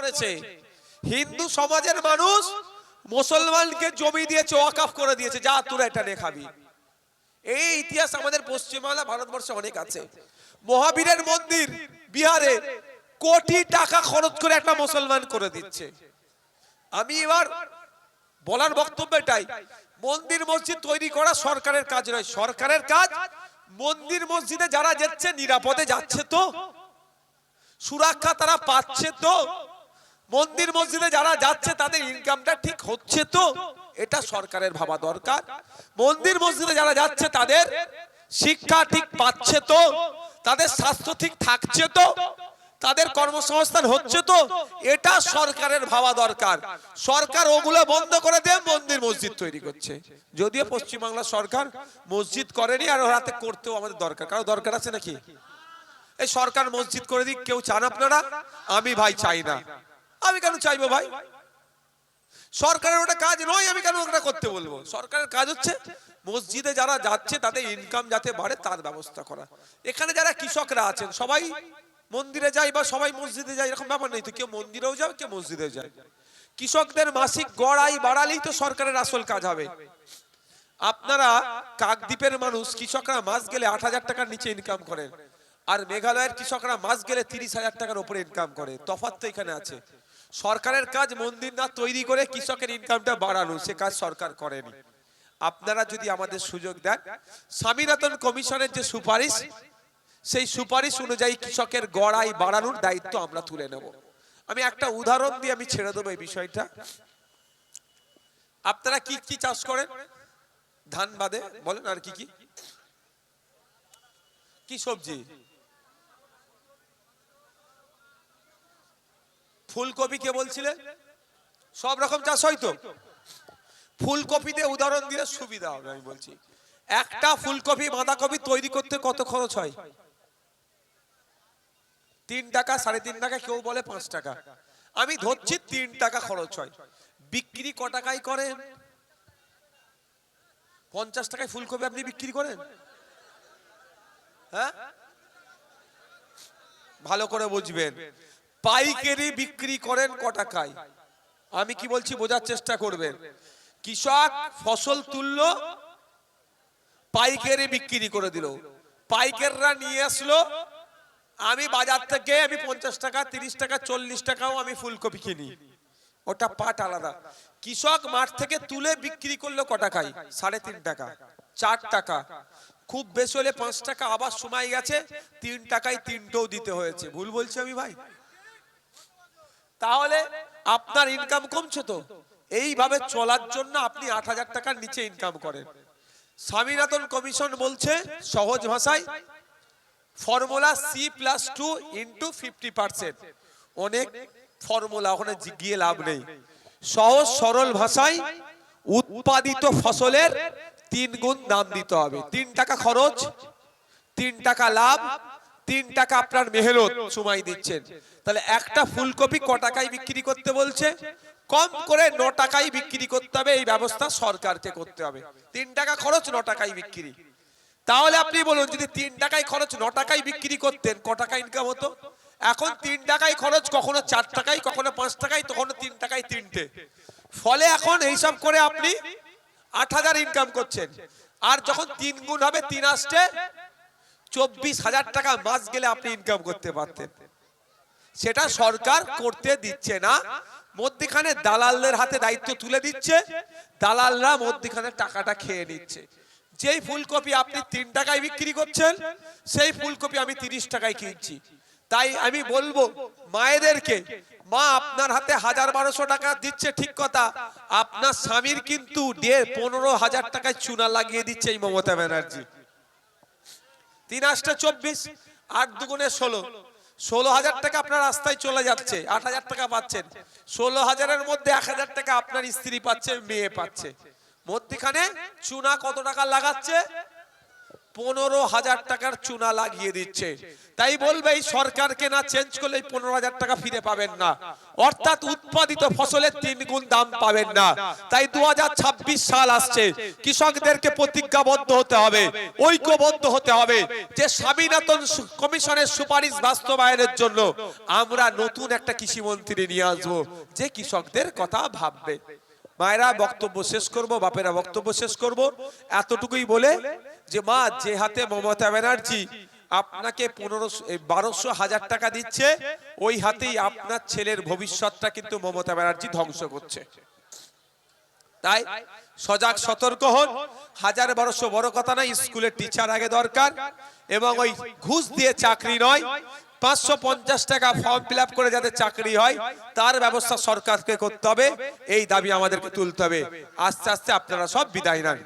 করেছে। হিন্দু সমাজের মানুষ মুসলমানকে জমি দিয়েছে ওয়াকাফ করে দিয়েছে, যা তোরা এটা নিয়ে এই ইতিহাস আমাদের পশ্চিমবাংলা ভারতবর্ষে অনেক আছে। মহাবীরের মন্দির বিহারে কোটি টাকা খরচ করে একটা মুসলমান করে দিচ্ছে। আমি এবার বলার বক্তব্য এটাই, মন্দির মসজিদ তৈরি করা সরকারের কাজ নয়, সরকারের কাজ মন্দির মসজিদে যারা যাচ্ছে, নিরাপদে যাচ্ছে তো। সুরক্ষা তারা পাচ্ছে তো। মন্দির, মসজিদে যারা যাচ্ছে, তাদের ইনকামটা ঠিক হচ্ছে তো? এটা সরকারের ভাবা দরকার। মন্দির, মসজিদে যারা যাচ্ছে, তাদের শিক্ষা ঠিক পাচ্ছে তো? তাদের স্বাস্থ্য ঠিক থাকছে তো? তাদের কর্মসংস্থান হচ্ছে তো? এটা সরকারের ভাবা দরকার। সরকার ওগুলো বন্ধ করে দিয়ে মন্দির, মসজিদ তৈরি করছে। যদিও পশ্চিমবাংলা সরকার মসজিদ করেনি আর ওরাতে করতেও আমাদের দরকার। কারও দরকার আছে নাকি? এই সরকার মসজিদ করে দিক, কেউ চান আপনারা? আমি ভাই চাই না। আমি কেন চাইব ভাই? সরকারের ওটা কাজ নয়, আমি কেন ওটা করতে বলব? সরকারের কাজ হচ্ছে মসজিদে যারা যাচ্ছে, তাদের ইনকাম যাতে বাড়ে, তার ব্যবস্থা করা। এখানে যারা কৃষকরা আছেন, সবাই মন্দিরে যায় বা সবাই মসজিদে যায়, এরকম ব্যাপার নেই তো, কেউ মন্দিরেও যায়, কেউ মসজিদেও যায়। কৃষকদের মাসিক গড়াই বাড়ালেই তো সরকারের আসল কাজ হবে। আপনারা কাকদ্বীপের মানুষ, কৃষকরা মাস গেলে আট হাজার টাকার নিচে ইনকাম করেন আর মেঘালয়ের কৃষকরা মাস গেলে তিরিশ হাজার টাকার উপরে ইনকাম করে। তফাৎ তো এখানে আছে। সরকারের কাজ মন্দির না তৈরি করে কৃষকের ইনকামটা বাড়ানো, সে কাজ সরকার করেনি। আপনারা যদি আমাদের সুযোগ দেন, স্বামীনাথন কমিশনের যে সুপারিশ, সেই সুপারিশ অনুযায়ী কৃষকের গড়াই বাড়ানোর দায়িত্ব আমরা তুলে নেব। আমি একটা উদাহরণ দিয়ে আমি ছেড়ে দেবো এই বিষয়টা। আপনারা কি কি চাষ করেন? ধান বাদে, বলেন আর কি? কি সবজি? ফুলকপি কে বলছিলেন সব রকম চাষ হয় তো? ফুলকপিতে উদাহরণ দিলে সুবিধা হবে, আমি বলছি। একটা ফুলকপি, বাঁধাকপি তৈরি করতে কত খরচ হয়? তিন টাকা, সাড়ে তিন টাকা, কেউ বলে পাঁচ টাকা। আমি ধরছি তিন টাকা খরচ হয়। বিক্রি ক টাকায় করেন পঞ্চাশ টাকায় ফুলকপি আপনি বিক্রি করেন? হ্যাঁ? ভালো করে বুঝবেন। পাইকারি বিক্রি করেন ক টাকায়। আমি কি বলছি, বোঝার চেষ্টা করবেন। কৃষক ফসল তুললো, পাইকারি বিক্রি করে দিল। পাইকাররা নিয়ে আসলো, আমি বাজার থেকে আমি পঞ্চাশ টাকা, তিরিশ টাকা, চল্লিশ টাকাও আমি ফুলকপি কিনি। ওটা পাট আলাদা। কৃষক মাঠ থেকে তুলে বিক্রি করল ক টাকায়? সাড়ে তিন টাকা, চার টাকা। খুব বেশি হলে পাঁচ টাকা আবার সময় গেছে, তিন টাকায় তিনটেও দিতে হয়েছে। ভুল বলছি আমি ভাই? তাহলে আপনার ইনকাম কমছে তো। এইভাবে চলার জন্য আপনি আট হাজার টাকার নিচে ইনকাম করেন। স্বামীনাথন কমিশন বলছে, সহজ ভাষায় formula C plus two into fifty percent অনেক ফর্মুলা ওখানে গিয়ে লাভ নেই। সহজ সরল ভাষায়, উৎপাদিত ফসলের তিন গুণ দাম দিতে হবে। তিন টাকা খরচ, তিন টাকা লাভ, তিন টাকা আপনার মেহনত সময় দিচ্ছেন। তাহলে একটা ফুলকপি ক টাকায় বিক্রি করতে বলছে, কম করে ন টাকায় বিক্রি করতে হবে, এই ব্যবস্থা সরকারকে করতে হবে। তিন টাকা খরচ, ন টাকায় বিক্রি। তাহলে আপনি বলুন, যদি তিন টাকায় খরচ, ন টাকায় বিক্রি করতেন, ক টাকা ইনকাম হতো? এখন তিন টাকায় খরচ, কখনো চার টাকায়, কখনো পাঁচ টাকায় কখনো তিন টাকায় তিনটে। ফলে এখন এইসব করে আপনি আট হাজার ইনকাম করছেন। আর যখন তিন গুণ হবে, তিন আসছে, চব্বিশ হাজার টাকা মাস গেলে আপনি ইনকাম করতে পারতেন। সেটা সরকার করতে দিচ্ছে না। মধ্যখানে দালালদের হাতে দায়িত্ব তুলে দিচ্ছে। দালালরা মধ্যখানে টাকাটা খেয়ে নিচ্ছে। যেই ফুলকপি আপনি তিন টাকায় বিক্রি করছেন, সেই ফুলকপি আমি তিরিশ টাকায় কিনছি। তাই আমি বলব, মায়েদেরকে, মা আপনার হাতে হাজার বারোশো টাকা দিচ্ছে ঠিক কথা, আপনার স্বামীর কিন্তু দেড় পনেরো হাজার টাকায় চুনা লাগিয়ে দিচ্ছে এই মমতা ব্যানার্জি। তিন আটটা চব্বিশ, আট দুগুণে ষোলো। ষোলো হাজার টাকা আপনার রাস্তায় চলে যাচ্ছে, আট হাজার টাকা পাচ্ছেন। ষোলো হাজারের মধ্যে এক হাজার টাকা আপনার স্ত্রী পাচ্ছে, মেয়ে পাচ্ছে। মধ্যখানে চুনা কত টাকা লাগাচ্ছে? পনেরো হাজার টাকার চুনা লাগিয়ে দিচ্ছে। তাই বলবে, এই সরকারকে না চেঞ্জ করলে পনেরো হাজার টাকা ফিরে পাবেন না। অর্থাৎ উৎপাদিত ফসলের তিন গুণ দাম পাবেন না। তাই দু সাল আসছে। কৃষকদেরকে প্রতিজ্ঞাবদ্ধ হতে হবে, ঐক্যবদ্ধ হতে হবে যে স্বামীনাথন কমিশনের সুপারিশ বাস্তবায়নের জন্য আমরা নতুন একটা কৃষি মন্ত্রী নিয়ে আসব। যে কৃষকদের কথা ভাববে। মায়েরা বক্তব্য শেষ করব, বাপেরা বক্তব্য শেষ করব। এতটুকুই বলে যে মা, যে হাতে মমতা ব্যানার্জি আপনাকে পনেরো বারোশো হাজার টাকা দিচ্ছে, ওই হাতেই আপনার ছেলের ভবিষ্যৎটা কিন্তু মমতা ব্যানার্জি ধ্বংস করছে। তাই সজাগ সতর্ক হন। হাজার বারোশো বড় কথা না, স্কুলের টিচার আগে দরকার এবং ওই ঘুষ দিয়ে চাকরি নয়, পাঁচশো পঞ্চাশ টাকা ফর্ম ফিল করে যাতে চাকরি হয়, তার ব্যবস্থা সরকারকে করতে হবে, এই দাবি আমাদেরকে তুলতে হবে। আস্তে আস্তে আপনারা সব বিদায় নেন।